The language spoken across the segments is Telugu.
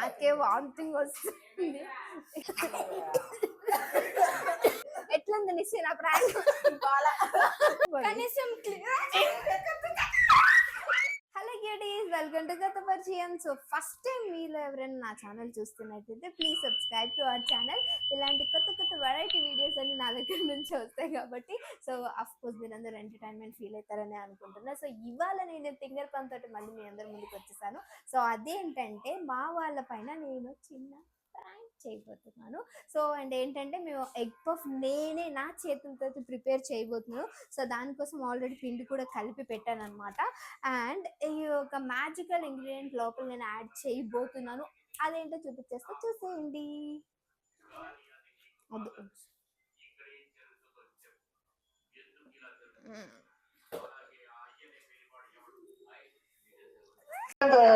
నాకే వామిటింగ్ వస్తుంది. ఎట్లుంది నిశ్చయ నా ప్రాణం? కనీసం హలో క్యూటీస్ పరిచయం సో ఫస్ట్ టైం మీలో ఎవరైనా నా ఛానల్ చూస్తున్నట్టయితే please subscribe to our channel ఇలాంటి కొత్త కొత్త వెరైటీ వీడియోస్ అన్ని నా దగ్గర నుంచి వస్తాయి కాబట్టి సో అఫ్ కోర్స్ మీరందరూ ఎంటర్టైన్మెంట్ ఫీల్ అవుతారని అనుకుంటున్నా. సో ఇవాళ నేను తింగర్ పని తోటి మళ్ళీ మీ అందరి ముందుకు వచ్చేసాను. సో అదేంటంటే మా వాళ్ళ పైన నేను చిన్న ప్రాంక్ చేయబోతున్నాను. సో అండ్ ఏంటంటే మేము ఎగ్ పఫ్ నేనే నా చేతులతో ప్రిపేర్ చేయబోతున్నాను. సో దానికోసం ఆల్రెడీ పిండి కూడా కలిపి పెట్టాను అనమాట అండ్ ఈ ఒక మ్యాజికల్ ఇంగ్రీడియంట్ లోపల నేను యాడ్ చేయబోతున్నాను. అదేంటో చూపించేస్తా. చూసేయండి.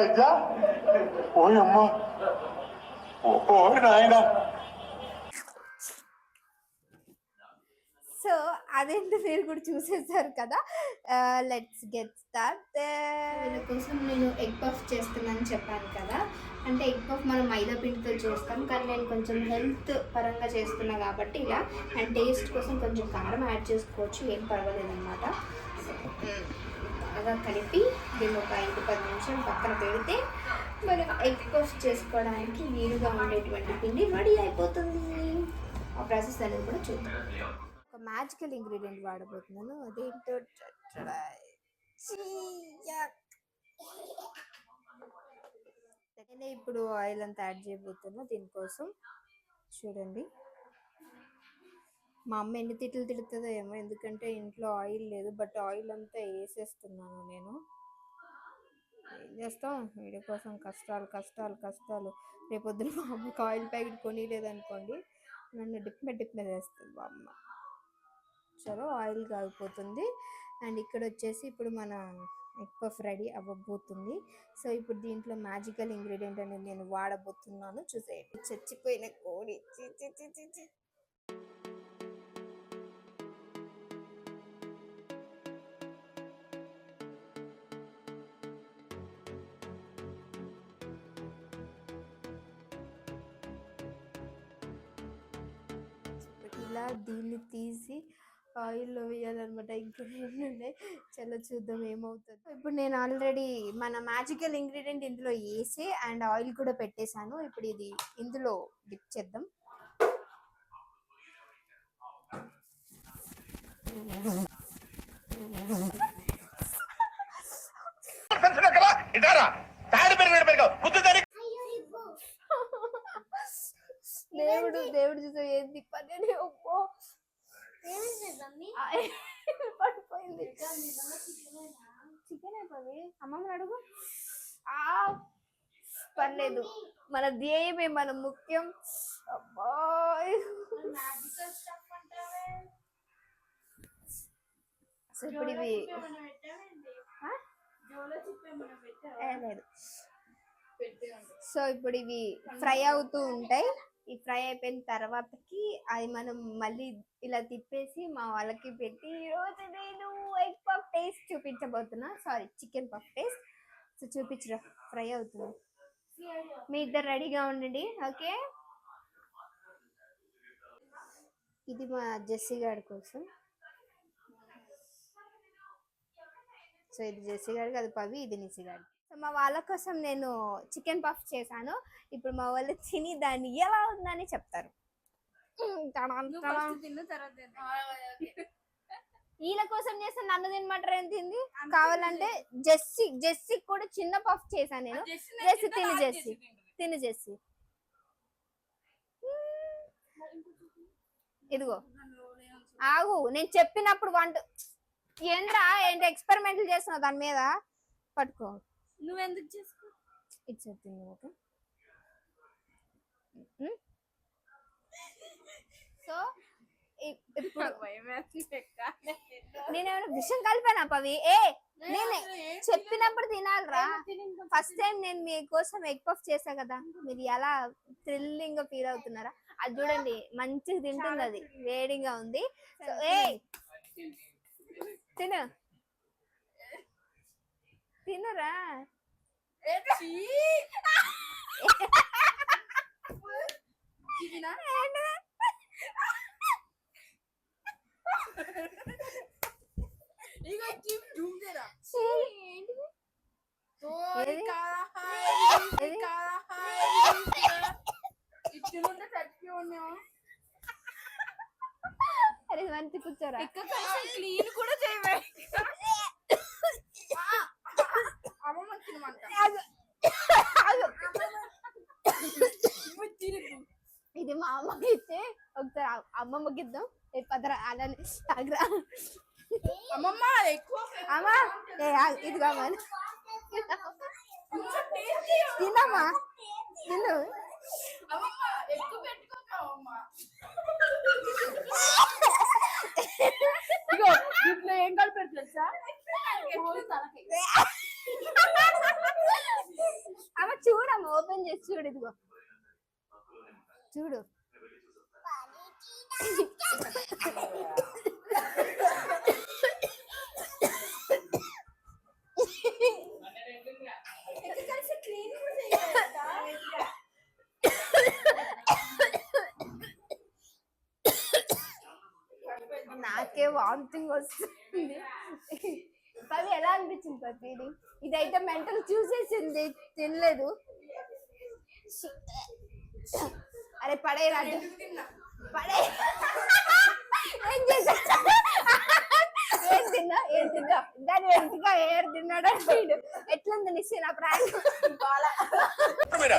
ఇట్లా? ఓయమ్మా సో అదేంటో మీరు కూడా చూసేసారు కదా? లెట్స్ గెట్ స్టార్ట్ వీళ్ళ కోసం నేను ఎగ్ పఫ్ చేస్తున్నాను చెప్పాను కదా. అంటే ఎగ్ పఫ్ మనం మైదా పిండితో చేస్తాం కానీ నేను కొంచెం హెల్త్ పరంగా చేస్తున్నా కాబట్టి ఇలా. అండ్ టేస్ట్ కోసం కొంచెం కారం యాడ్ చేసుకోవచ్చు ఏం పర్వాలేదు అనమాట బాగా కలిపి దీన్ని ఒక ఐదు పది నిమిషాలు పక్కన పెడితే మనం ఎగ్ పఫ్ చేసుకోవడానికి వీలుగా ఉండేటువంటి పిండి రెడీ అయిపోతుంది. ఆ ప్రాసెస్ అనేది కూడా చూద్దాం. ఒక మ్యాజికల్ ఇంగ్రీడియంట్ వాడబోతున్నాను. అదేంటో నేనే ఇప్పుడు ఆయిల్ అంతా యాడ్ చేయబోతున్నా దీనికోసం. చూడండి. మా అమ్మ ఎన్ని తిట్లు తిడుతుందో ఏమో ఎందుకంటే ఇంట్లో ఆయిల్ లేదు బట్ ఆయిల్ అంతా వేసేస్తున్నాను నేను. ఏం చేస్తాం? వీడి కోసం కష్టాలు కష్టాలు కష్టాలు. రేపొద్దున మా అమ్మకి ఆయిల్ ప్యాకెట్ కొనిలేదనుకోండి నన్ను డిప్ మీద డిప్ మీద వేస్తుంది మా అమ్మ. చలో ఆయిల్ కాగిపోతుంది. అండ్ ఇక్కడ వచ్చేసి ఇప్పుడు మన ఎగ్ పఫ్ రెడీ అవ్వబోతుంది. సో ఇప్పుడు దీంట్లో మ్యాజికల్ ఇంగ్రీడియంట్ అనేది నేను వాడబోతున్నాను. చూసేయండి. చచ్చిపోయిన కోడి. ఇలా దీన్ని తీసి ఆయిల్లో వేయాలన్నమాట. ఇంకా ఉండే చలో చూద్దాం ఏమవుతుందో. ఇప్పుడు నేను ఆల్రెడీ మన మ్యాజికల్ ఇంగ్రీడియంట్ ఇందులో వేసి అండ్ ఆయిల్ కూడా పెట్టేశాను. ఇప్పుడు ఇది ఇందులో డిప్ చేద్దాం. అవి అయిపోయి అమ్మమ్మ అడుగు. ఆ పర్లేదు. మన ధ్యేయమే మన ముఖ్యం. సో ఇప్పుడు ఇవి లేదు. సో ఇప్పుడు ఇవి ఫ్రై అవుతూ ఉంటాయి. ఈ ఫ్రై అయిపోయిన తర్వాతకి అది మనం మళ్ళీ ఇలా తిప్పేసి మా వాళ్ళకి పెట్టి ఈరోజు నేను egg puff taste చూపించబోతున్నా. Sorry chicken puff taste. So చూపించరా ఫ్రై అవుతుంది. మీ ఇద్దరు రెడీగా ఉండండి ఓకే? ఇది మా జెస్సీ గారి కోసం. సో ఇది జెస్సీ గారికి అది పవి ఇది నిసి గారికి. సో మా వాళ్ళ కోసం నేను చికెన్ పఫ్ చేశాను. ఇప్పుడు మా వాళ్ళు తిని దాన్ని ఎలా ఉందని చెప్తారు. వీళ్ళ కోసం చేస్తే నన్ను తినమంటారు ఏం తింది? కావాలంటే జెస్సీ జెస్సీ కూడా చిన్న పఫ్ చేశాను నేను. జెస్సీ తిని జెస్సీ. తిని జెస్సీ. ఇదిగో. ఆగు నేను చెప్పినప్పుడు వంట ఏంద్రా ఏంటి ఎక్స్పెరిమెంట్లు చేస్తున్నావు దాని మీద? పట్టుకో. నువ్వెందుకు చేసుకో? ఇట్స్ ఓకే సో ఇప్పుడు నేనేమైనా విషయం కలిపానా పవి? ఏ నేనే? చెప్పినప్పుడు తినాలిరా. ఫస్ట్ టైం నేను మీకోసం ఎగ్ పఫ్ చేసా కదా మీరు ఎలా థ్రిల్లింగ్గా ఫీల్ అవుతున్నారా? అది చూడండి మంచిగా తింటుంది అది. వేడిగా ఉంది. సో ఏ తిను. చూడరా? అరే వంతి కూర్చోరా? అలానే ఆగురా. అమ్మమ్మ ఎక్కువ అమ్మా ఏ ఇదిగో తినమ్మా తిను ఇగో దీంట్లో ఏం కలిపారు తెలుసా. అమ్మ చూడమ్మా ఓపెన్ చేసి చూడు ఇదిగో. చూడు. నాకే వామిటింగ్ వస్తుంది. పవి ఎలా అనిపించింది పవి? ఇదైతే మెంటల్ చూసేసింది తినలేదు. అరే పడేలాంటి ఏం చేసా ఏం తిన్నా ఏం తిన్నా దాని వెంటగా ఏర్ తిన్నాడు వీడు ఎట్లుంది నా ప్రాంక్ మీద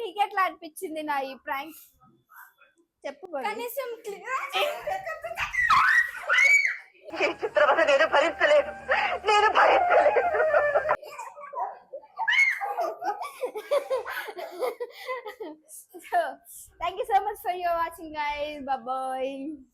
నీకెట్లా అనిపించింది నా ఈ ప్రాంక్ చెప్పు పవి. కనీసం నేను భరించలేదు నేను భరించలేదు guys. Bye-bye.